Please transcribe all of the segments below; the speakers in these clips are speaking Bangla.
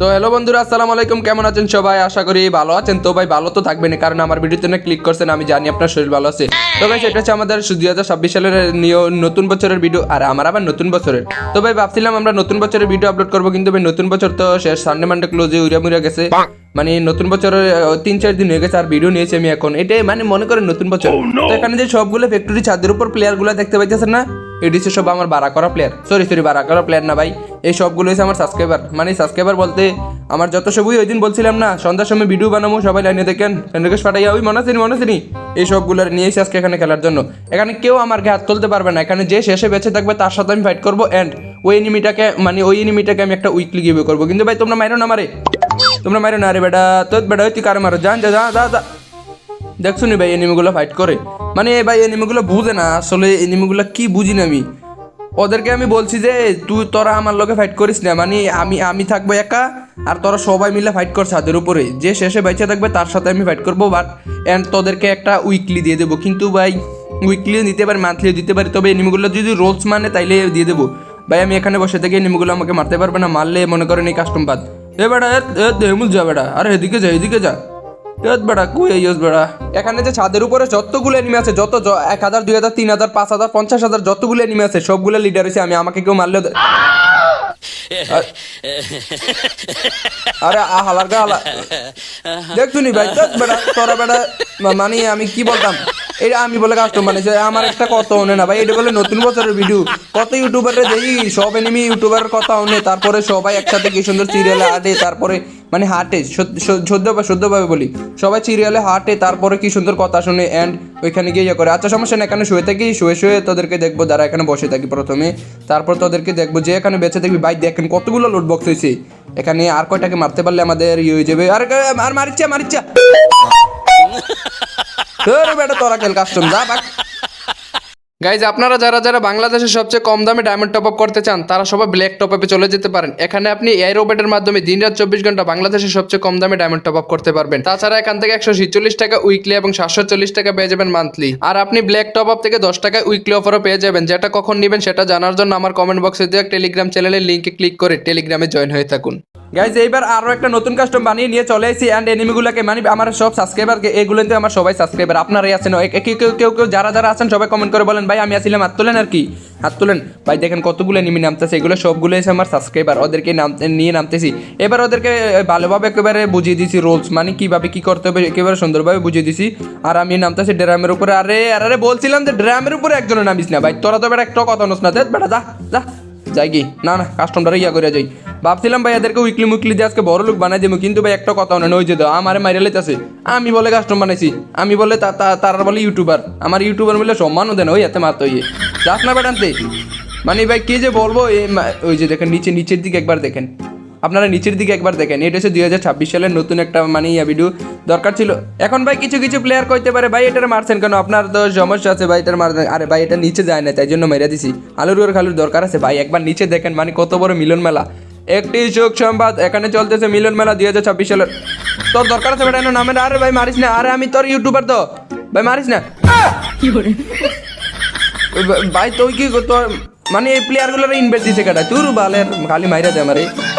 তো হ্যালো বন্ধুরা, আসসালামু আলাইকুম। কেমন আছেন সবাই? আশা করি ভালো আছেন। তো ভাই, ভালো তো থাকবেন কারণ আমার ভিডিওতে না ক্লিক করছেন, আমি জানি আপনার শরীর ভালো আছে। তো ভাই, সেটা হচ্ছে আমাদের দুই হাজার ছাব্বিশ সালের নতুন বছরের ভিডিও আর আমার আবার নতুন বছরের। তো ভাই, ভাবছিলাম আমরা নতুন বছরের ভিডিও আপলোড করব, কিন্তু ভাই, নতুন বছর তো শেষ সানডে মানডে ক্লোজে উড়িয়া মুড়িয়া গেছে। মানে নতুন বছরের তিন চার দিন হয়ে গেছে আর ভিডিও নিয়েছি আমি এখন। এটাই মানে মনে করেন নতুন বছর। তো এখানে যে সবগুলো ফ্যাক্টরি ছাদের উপর প্লেয়ারগুলো দেখতে পাইতেছেন না এটি হচ্ছে সব আমার বাড়া করা প্লেয়ার সরি সরি বাড়া করা প্লেয়ার না ভাই। এই সবগুলো হচ্ছে আমার সাবস্ক্রাইবার মানে সাবস্ক্রাইবার বলতে আমার যত সবই ওই দিন বলছিলাম না সন্ধ্যার সময় ভিডিও বানাবো সবাই লাইনে দেখেন। রিকোয়েস্ট পাঠাইয়া ওই মনে আছে মনে আছে এই সবগুলো নিয়ে এসে আজকে এখানে খেলার জন্য। এখানে কেউ আমার হাত তুলতে পারবে না। এখানে যে শেষে বেঁচে থাকবে তার সাথে আমি ফাইট করব। অ্যান্ড ওই এনিমিটাকে মানে ওই এনিমিটাকে আমি একটা উইকলি গিভে করব। কিন্তু ভাই তোমরা মারো না মারে তোমরা মারো না আরে বেটা, তোর বেটা ওই তুই কারে মারো? যান যা যা যা দেখছ নি ভাই, এনিমিগুলো ফাইট করে। মানে ভাই, এনিমিগুলো বুঝে না, আসলে এনিমিগুলো কি বুঝি না আমি। ওদেরকে আমি বলছি যে, তুই, তোরা আমার লগে ফাইট করিস না মানে আমি আমি থাকব একা, আর তোরা সবাই মিলে ফাইট কর ছাদের উপরে। যে শেষে বেঁচে থাকবে, তার সাথে আমি ফাইট করব বাট অ্যান্ড তোদেরকে একটা উইকলি দিয়ে দেবো। কিন্তু ভাই উইকলিও দিতে পারি মান্থলিও দিতে পারি, তবে এনিমিগুলো যদি রোলস মানে তাইলে দিয়ে দেবো। ভাই, আমি এখানে বসে থেকে এনিমিগুলো আমাকে মারতে পারবে না, মারলে মনে করেন এই কাস্টম বাদ। এ বেটা এ দেমুল যা বেটা আরে, এদিকে যা এদিকে যা। ইয়াদ বেড়া, কই ইয়স বেড়া? এখানে যে ছাদের উপরে যতগুলো এনিমি আছে, যত এক হাজার, দুই হাজার, তিন হাজার, পাঁচ হাজার, পঞ্চাশ হাজার, যতগুলো এনিমি আছে, সবগুলো লিডার হয়েছে আমি আমাকে কেউ মারলে আরে হালার গা, হালা দেখছ নি ভাই বেড়া, তোরা বেড়া মানে আমি কি বলতাম? এটা আমি বলে কাস্টম বানিয়েছে আমার একটা কথা হনে না ভাই, এটা বলে নতুন বছরের ভিডিও কত ইউটিউবারে দেখি, সব এনিমি ইউটিউবারের কথা হনে, তারপরে সবাই একসাথে কি সুন্দর সিরিয়ালে হাঁটে, তারপরে মানে হাঁটে সদ্য সদ্যভাবে বলি। সবাই সিরিয়ালে হাঁটে, তারপরে কি সুন্দর কথা শুনে অ্যান্ড ওইখানে গিয়ে ইয়ে করে। আচ্ছা সমস্যা না এখানে শুয়ে থাকি, শুয়ে শুয়ে তোদেরকে দেখব যারা এখানে বসে থাকি প্রথমে। তারপর তোদেরকে দেখব যে এখানে বেঁচে থাকবি। ভাই, দেখেন কতগুলো লোড বক্স হয়েছে এখানে আর কয়টাকে মারতে পারলে আমাদের ইয়ে হয়ে যাবে। আর আর মারিচ্ছা মারিচ্ছা। গাইজ আপনারা যারা যারা বাংলাদেশের সবচেয়ে কম দামে ডায়মন্ড টপ আপ করতে চান, তারা সবাই ব্ল্যাক টপ আপে চলে যেতে পারেন। এখানে আপনি এয়ার রোবেটের মাধ্যমে দিন রাত চব্বিশ ঘণ্টা বাংলাদেশের সবচেয়ে কম দামে ডায়মন্ড টপ আপ করতে পারবেন। তাছাড়া এখান থেকে একশো ছিচল্লিশ টাকা উইকলি এবং সাতশো চল্লিশ টাকা পেয়ে যাবেন মান্থলি আর আপনি ব্ল্যাক টপ আপ থেকে দশ টাকা উইকলি অফারও পেয়ে যাবেন। যেটা কখন নেবেন সেটা জানার জন্য আমার কমেন্ট বক্সে দেওয়া টেলিগ্রাম চ্যানেলের লিঙ্কে ক্লিক করে টেলিগ্রামে জয়েন হয়ে থাকুন। গাইজ এইবার আরও একটা নতুন কাস্টম বানিয়ে নিয়ে চলে এসেছি অ্যান্ড এনিমিগুলোকে মানে আমার সব সাবস্ক্রাইবারকে এগুলোতে আমার সবাই সাবস্ক্রাইবার আপনারাই আছেন। কেউ কেউ কেউ কেউ যারা যারা আছেন, সবাই কমেন্ট করে বলেন, ভাই, আমি আসছিলাম হাত তোলেন আর কি? হাত তোলেন। ভাই, দেখেন কতগুলো এনিমি নামতেছে, এগুলো সবগুলো এসে আমার সাবস্ক্রাইবার ওদেরকে নাম, নিয়ে নামতেছি। এবার ওদেরকে ভালোভাবে একেবারে বুঝিয়ে দিছি রোলস মানে কীভাবে কি করতে হবে, একেবারে সুন্দরভাবে বুঝিয়ে দিছি। আর আমি নামতেছি ড্রামের উপরে। আরে আরে বলছিলাম যে ড্রামের উপরে একজনের নামিস না। ভাই, তোরা তো একটা কথা নোস না। যা যা। যাই কি না না কাস্টমটারে ইয়া করে যাই। ভাবছিলাম ভাই এদেরকে উইকলি মুইকলি দিয়ে আজকে বড় লোক বানাই দেবো কিন্তু ভাই একটা কথা না ওই যে দাও আমার মাইরে লেতেছে আমি বলে কাস্টম বানাইছি, আমি বলে তারা বলে ইউটিউবার আমার ইউটিউবার বলে সম্মানও দেন, ওই এতে মারতে ইয়ে। যাস না বেটানতে মানে ভাই কে যে বলব ওই যে দেখেন, নিচে, নিচের দিকে একবার দেখেন। আপনারা নিচের দিকে একবার দেখেন এটা হচ্ছে দুই হাজার ছাব্বিশ সালের নতুন একটা মানে ইয়া ভিডিও দরকার ছিল। এখন ভাই কিছু কিছু প্লেয়ার কইতে পারে ভাই এটার মারছেন কেন? আপনার তো সমস্যা আছে ভাই এটার মারছেন আরে ভাই এটা নিচে যায় না তাই জন্য মেরে দিছি। আলুর খালুর দরকার আছে ভাই একবার নিচে দেখেন মানে কত বড় মিলন মেলা। একটি শোক সংবাদ এখানে চলতেছে মিলন মেলা দুই হাজার ছাব্বিশ সালের। তোর দরকার আছে বেটা নামে আরে ভাই মারিস না আরে আমি তোর ইউটিউবার তো। ভাই মারিস না। ভাই তুই কি তোর মানে এই প্লেয়ারগুলোর ইনভেস্ট দিছে কেটা তুই বালের খালি মাইরা দে আমারে। তোরা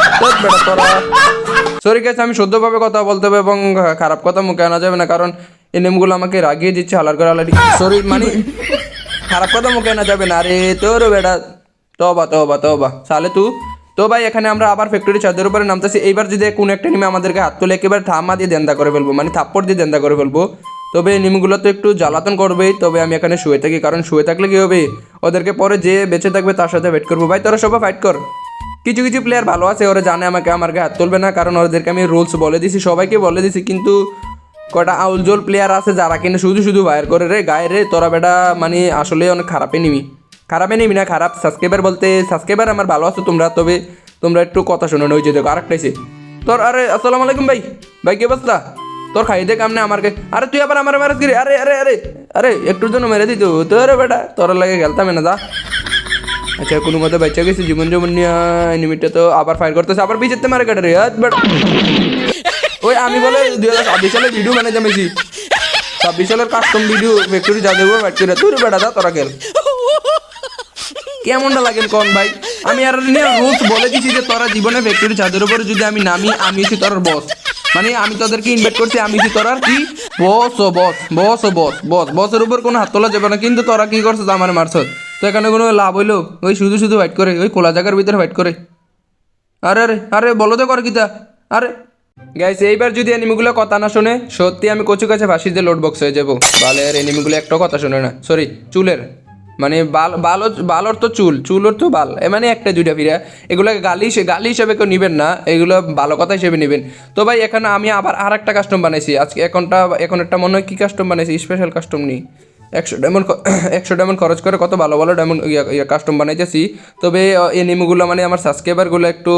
সরি গেছে আমি শুদ্ধভাবে কথা বলতে হবে এবং খারাপ কথা মুখে আনা যাবে না, কারণ এই নেমগুলো আমাকে রাগিয়ে দিচ্ছে, হালার করে হালারি সরি মানে খারাপ কথা মুখে আনা যাবে না। আরে, তোর বেটা, তবা তবা তবা। সালে তু, তো ভাই, এখানে আমরা আবার ফ্যাক্টরি ছাদের উপরে নামতেছি। এইবার যদি কোন একটা নিমে আমাদেরকে হাত তুলে একেবারে ঠামা দিয়ে দেন্দা করে ফেলব মানে থাপ্পড় দিয়ে দেন্দা করে ফেলব, তবে এই নিমগুলো তো একটু জ্বালাতন করবেই, তবে আমি এখানে শুয়ে থাকি, কারণ শুয়ে থাকলে কি হবে? ওদেরকে পরে যে বেঁচে থাকবে তার সাথে ওয়েট করব। ভাই, তোরা সবাই ফাইট কর। কিছু কিছু প্লেয়ার ভালো আছে, ওরা জানে আমাকে, আমার গায়ে হাত তুলবে না, কারণ ওদেরকে আমি রুলস বলে দিছি, সবাইকে বলে দিছি, কিন্তু কটা আউলজোল প্লেয়ার আছে যারা কিনা শুধু শুধু বাইর করে, রে গায়ে রে, তোরা বেটা মানে আসলে অনেক খারাপই নিবি খারাপই নিবি না, খারাপ সাবস্ক্রাইবার বলতে সাবস্ক্রাইবার আমার ভালো আছো তোমরা, তবে তোমরা একটু কথা শোনো না ওই যে দেখো, আরেকটা তোর, আরে, আসসালামু আলাইকুম ভাই ভাই, কি অবস্থা? তোর খাই দেখ আমনে আমার আরে, তুই আবার আমার মারাস আরে আরে আরে আরে, একটুর জন্য মেরে দিত তোর বেটা, তোর লাগে খেলতাম না, যা। আচ্ছা কোনো মতে বাচ্চা গেছে জীবন জীবন নিয়ে এনিমিটা তো আবার ফায়ার করতেছে, আবার পিছেতে মারে কাটে রে বেটা ওই আমি বলে দুই হাজার ছাব্বিশ সালের ভিডিও মানে জমেছি ছাব্বিশ সালের কাস্টম ভিডিও ফ্যাক্টরি যা দেবো ফ্যাক্টরি তোর বেটা যা, তোরা কেমনটা লাগেন কোন ভাই? আমি আর রুলস বলে দিছি যে তোরা জীবনে ফ্যাক্টরি ছাদের উপরে যদি আমি নামি, আমি হচ্ছি তোর বস মানে আমি তোদেরকে ইনভাইট করছি, আমি হচ্ছি তোরার কি? বস ও বস বস ও বস বস বসের উপর কোনো হাত তোলা যাবে না, কিন্তু তোরা কি করছিস, আমার মারছ? তো এখানে কোনো লাভ হইল? ওই শুধু শুধু ফাইট করে, ওই খোলা জায়গার ভিতরে ফাইট করে। আরে আরে আরে, বলো তো কর কিতা। আরে। গাইস এইবার যদি এনিমিগুলো কথা না শোনে, সত্যি আমি কচু কাছে ফাঁসি দিয়ে লোড বক্স হয়ে যাব। বালের এনিমিগুলো একটাও কথা শোনে না। সরি চুলের। মানে বাল, বালো, বালর তো চুল, চুলর তো বাল। এ মানে একটা দুইটা ফিরা। এগুলোকে গালি গালি হিসেবে কেউ নেবেন না। এগুলো ভালো কথা হিসেবে নেবেন। তো ভাই, এখানে আমি আবার আর একটা কাস্টম বানাইছি। আজকে এখনটা এখন একটা মনে হয় কী কাস্টম বানাইছি? স্পেশাল কাস্টম নিই। একশো ডায়মন্ড একশো ডায়মন্ড খরচ করে কত ভালো ভালো ডায়মন্ড ইয়া কাস্টম বানাইতেছি। তবে এনিমিগুলো মানে আমার সাবস্ক্রাইবারগুলো একটু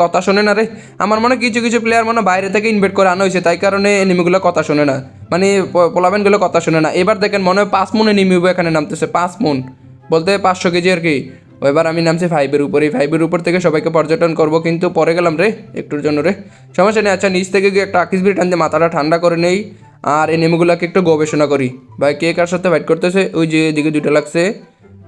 কথা শোনে না রে। আমার মনে কিছু কিছু প্লেয়ার মনে বাইরে থেকে ইনভাইট করে আনা হয়েছে, তাই কারণে এনিমিগুলো কথা শোনে না। মানে পোলাবেনগুলো কথা শোনে না। এবার দেখেন, মনে হয় পাঁচ মন এনিমি এখানে নামতেছে পাঁচ মন। বলতে পাঁচশো কেজি আর কি। এবার আমি নামছি ফাইভের উপরে ফাইভের উপর থেকে সবাইকে পর্যটন করব, কিন্তু পরে গেলাম রে, একটুর জন্য রে। সমস্যা নেই আচ্ছা নিচ থেকে গিয়ে একটা আকিস বিড়ি টানতে মাথাটা ঠান্ডা করে নেই। আর এনিমিগুলোকে একটু গবেষণা করি। ভাই, কে কার সাথে ফাইট করতেছে? ওই যে এদিকে দুইটা লাগছে।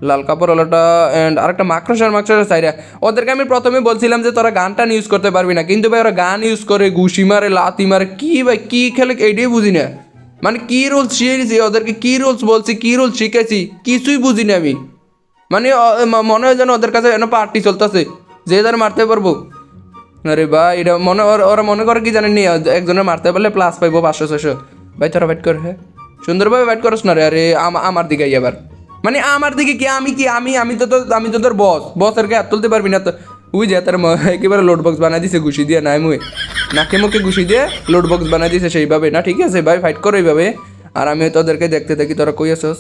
লাল কাপড়ওয়ালাটা অ্যান্ড আরেকটা মাকড়সার মাকড়সার সাইরা। ওদেরকে আমি প্রথমে বলছিলাম যে, তোরা গানটা ইউজ করতে পারবি না। কিন্তু ভাই, ওরা গান ইউজ করে, ঘুষি মারে লাতি মারে। কী ভাই, কী খেলে, এইটাই বুঝি না। মানে কী রুলস শিখেছি ওদেরকে কী রোলস বলছি, কী রুলস শিখেছি কিছুই বুঝি না আমি। মানে মনে হয় যেন ওদের কাছে যেন পার্টি চলতেছে। যে যারা মারতে পারব। আরে ভাই, এটা মনে, ওরা- মনে করে কি জানেন নি একজনের মারতে পারলে প্লাস পাইবো পাঁচশো ছশো ভাই তোরা ব্যাট কর হ্যাঁ? সুন্দরভাবে ব্যাট করস না রে, আরে আমার দিকে আবার। মানে আমার দিকে কি, আমি কি, আমি আমি তো তোর আমি তো তোর বস বসের হাত তুলতে পারবি না তো। ওই যে তার একেবারে লোড বক্স বানাই দিছে, ঘুষি দিয়ে নাই মুই। নাকে মুখে ঘুষি দিয়ে লোড বক্স বানাই দিছে সেইভাবে। না, ঠিক আছে ভাই ফাইট করো এইভাবে। আর আমি তোদেরকে দেখতে দেখি তোরা কই আসস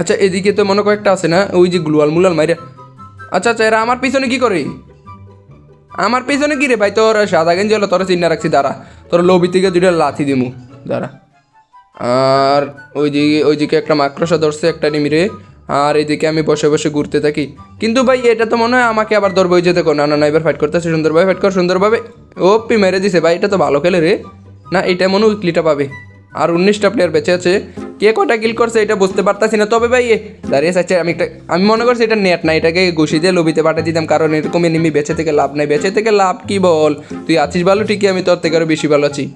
আচ্ছা এদিকে তো মনে কয়েকটা আছে না? ওই যে গ্লুয়াল মুলাল মাইরা। আচ্ছা আচ্ছা এরা আমার পিছনে কি করে? আমার পিছনে কি রে ভাই? তোর সাদা গেঞ্জি হলো, তোর চিন্তা রাখছি, দাঁড়া। তোর লবি থেকে দুইটা লাথি দিমু, দাঁড়া। আর ওইদিকে ওইদিকে একটা মাকড়সা ধরছে একটা নিমিরে আর এদিকে আমি বসে বসে ঘুরতে থাকি। কিন্তু ভাই, এটা তো মনে হয় আমাকে আবার ধরবো ওই যে দেখো, না না না, এবার ফাইট করতেছে, সুন্দরভাবে ফাইট কর, সুন্দরভাবে। ও পি মেরে দিছে ভাই, এটা তো ভালো খেলে রে। না, এটা মনে উইকলিটা পাবে। আর উনিশটা প্লেয়ার বেঁচে আছে। কে কটা কিল করছে এটা বুঝতে পারতাছি না। তবে ভাই, দাঁড়িয়ে আছে, আমি একটা আমি মনে করছি এটা নেট না, এটাকে ঘুষি দিয়ে লবিতে পাঠিয়ে দিতাম, কারণ এরকম এনিমি বেঁচে থেকে লাভ নাই। বেঁচে থেকে লাভ কি বল? তুই আছিস ভালো, ঠিকই আমি তোর থেকে আরও বেশি ভালো আছি।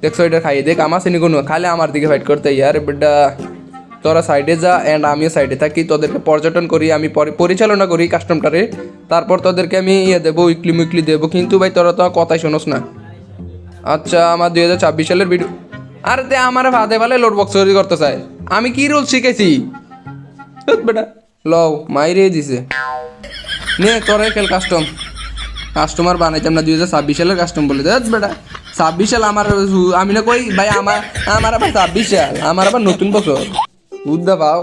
দেখছ, এটা খাইয়ে দেখ আমার শ্রেণি কোনো খালে আমার দিকে ফাইট করতে ইয়ার বেটা তোরা সাইডে যা অ্যান্ড আমিও সাইডে থাকি। তোদেরকে পর্যটন করি, আমি পরি- পরিচালনা করি কাস্টমটারে তারপর তোদেরকে আমি ইয়ে দেবো উইকলি উইকলি দেবো। কিন্তু ভাই, তোরা তো কথাই শোনোস না। আচ্ছা আমার দুই হাজার ছাব্বিশ সালের ভিডিও আরে তে আমার ভাতে ভালে লোড বক্স তৈরি করতে চাই। আমি কি রুল শিখেছি? বেটা, লও মাইরে দিছে। নে, তোরাই খেল কাস্টম কাস্টমার বানাইতাম না, দুই হাজার ছাব্বিশ সালের কাস্টম বলে। দেখ বেটা, ছাব্বিশ সাল আমার, আমি না কই, ভাই, আমার আমার আবার ছাব্বিশ সাল, আমার আবার নতুন বছর। বুঝতে পাও,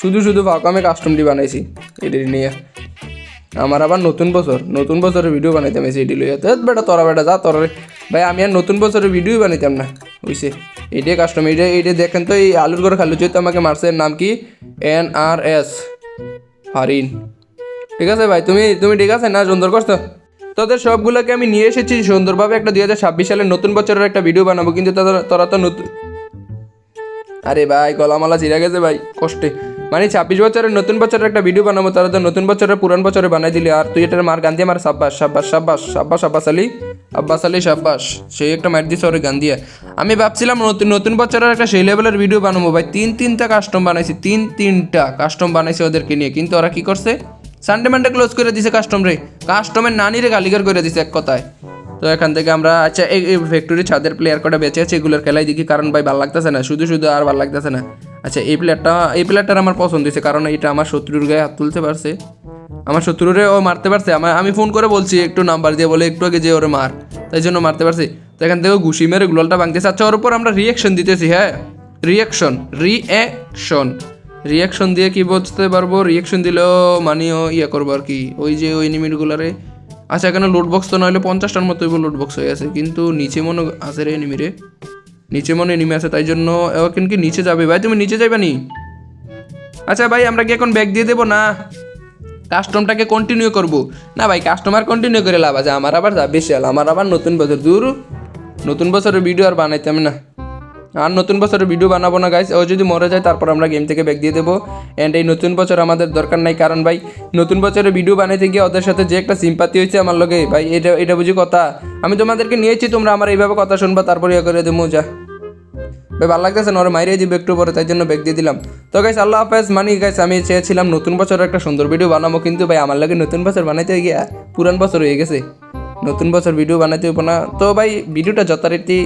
শুধু শুধু পাও আমি কাস্টমটি বানাইছি। এটি নিয়ে। আমার আবার নতুন বছর, নতুন বছরের ভিডিও বানাইতাম এসে এটি লইয়া। তো বেটা, তোরা বেটা, যা তোরা ভাই, আমি আর নতুন বছরের ভিডিও বানাইতাম না। বুঝছে? এইটাই কাস্টম এইটা এইটা দেখেন তো, এই আলুর করে খালু যেহেতু আমাকে মারছে। নাম কি? N R S. হারিন। ঠিক আছে ভাই, তুমি তুমি ঠিক আছে না? সুন্দর করছ? তোদের সবগুলোকে আমি নিয়ে এসেছি। সুন্দরভাবে একটা দুই হাজার ছাব্বিশ সালের নতুন বছরের একটা ভিডিও বানাবো। কিন্তু তোরা তো নতুন আরে ভাই, গলামালা চিরা গেছে ভাই, কষ্টে। মানে ছাব্বিশ বছরের নতুন বছরের একটা ভিডিও বানাবো তারা তো নতুন বছরের পুরান বছরে বানাই দিলি। আর তুই এটার মার গান দিয়ে মার সাব্বাস সাব্বাস সাব্বাস সাব্বাস আব্বাস আলী আব্বাস আলী সাব্বাস, সেই একটা মার দিছে ওরে গান আমি ভাবছিলাম নতুন নতুন বছরের একটা সেই লেভেলের ভিডিও বানাবো ভাই। তিন তিনটা কাস্টম বানাইছি, তিন তিনটা কাস্টম বানাইছি ওদেরকে নিয়ে। কিন্তু ওরা কি করছে? সানডে মানডে ক্লোজ করে দিছে কাস্টম রে। কাস্টমের নানিরে গালিগার করে দিছে এক কথায়। তো এখান থেকে আমরা আচ্ছা এই এই ফ্যাক্টরি ছাদের প্লেয়ার কটা বেঁচে আছে, এগুলোর খেলাই দেখি। কারণ ভাই ভালো লাগতেছে না, শুধু শুধু আর ভালো লাগতেছে না। আচ্ছা এই প্লেয়ারটা এই প্লেয়ারটার আমার পছন্দ হয়েছে, কারণ এটা আমার শত্রুর গায়ে হাত তুলতে পারছে। আমার শত্রুরে ও মারতে পারছে। আমার, আমি ফোন করে বলছি, একটু নাম্বার দিয়ে বলে, একটু আগে যে ওরে মার। তাই জন্য মারতে পারছি। তো এখান থেকে ঘুষি মেরে গ্লোলটা ভাঙতেছে। আচ্ছা ওর উপর আমরা রিয়াকশন দিতেছি হ্যাঁ? রিয়াকশন রিঅ্যাকশন রিয়াকশন দিয়ে কি বুঝতে পারব? রিয়াকশন দিলেও মানিও ইয়ে করব আর কি। ওই যে ওই নিমিটগুলারে আচ্ছা এখানে লোড বক্স তো নইলে পঞ্চাশটার মতো লোড বক্স হয়ে আছে। কিন্তু নিচে মনে আছে রে এনিমি রে। নিচে মনে নেমে আছে তাই জন্য এখন কি নিচে যাবে? ভাই, তুমি নিচে যাবে নি? আচ্ছা ভাই, আমরা কি এখন ব্যাগ দিয়ে দেবো? না। কাস্টমটাকে কন্টিনিউ করব। না ভাই কাস্টমার কন্টিনিউ করে লাভ আছে। আমার আবার বেশি হল, আমার আবার নতুন বছর। দূর। নতুন বছরের ভিডিও আর বানাইতাম না। আর নতুন বছরের ভিডিও বানাবো না গাইস ও যদি মরে যায়, তারপর আমরা গেম থেকে ব্যাক দিয়ে দেবো। অ্যান্ড এই নতুন বছর আমাদের দরকার নাই, কারণ ভাই, নতুন বছরের ভিডিও বানাইতে গিয়ে ওদের সাথে যে একটা সিম্পাতি হয়েছে আমার লগে, ভাই, এটা এটা বুঝি কথা? আমি তোমাদেরকে নিয়েছি, তোমরা আমার এইভাবে কথা শুনবা, তারপর ইয়ে করে দেবো, যা। ভাই, ভালো লাগতেছে না, ওরা মাইরে দিবে একটু পরে, তাই জন্য ব্যাগ দিয়ে দিলাম। তো গাইস আল্লাহ হাফেজ, মানি গাইস আমি চেয়েছিলাম নতুন বছর একটা সুন্দর ভিডিও বানাবো, কিন্তু ভাই, আমার লাগে নতুন বছর বানাইতে গিয়া পুরান বছর হয়ে গেছে। নতুন বছর ভিডিও বানাইতে হইব না। তো, ভাই ভিডিওটা যথারীতি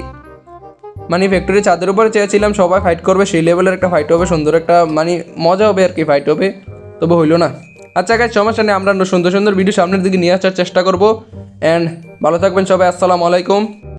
মানে ফ্যাক্টরি চাঁদের উপরে চেয়েছিলাম, সবাই ফাইট করবে, সেই লেভেলের একটা ফাইট হবে, সুন্দর একটা মানে মজা হবে আর কি ফাইট হবে। তবে হইল না। আচ্ছা গাছ সমস্যা নেই, আমরা সুন্দর সুন্দর ভিডিও সামনের দিকে নিয়ে আসার চেষ্টা করব। অ্যান্ড ভালো থাকবেন সবাই, আসসালামু আলাইকুম।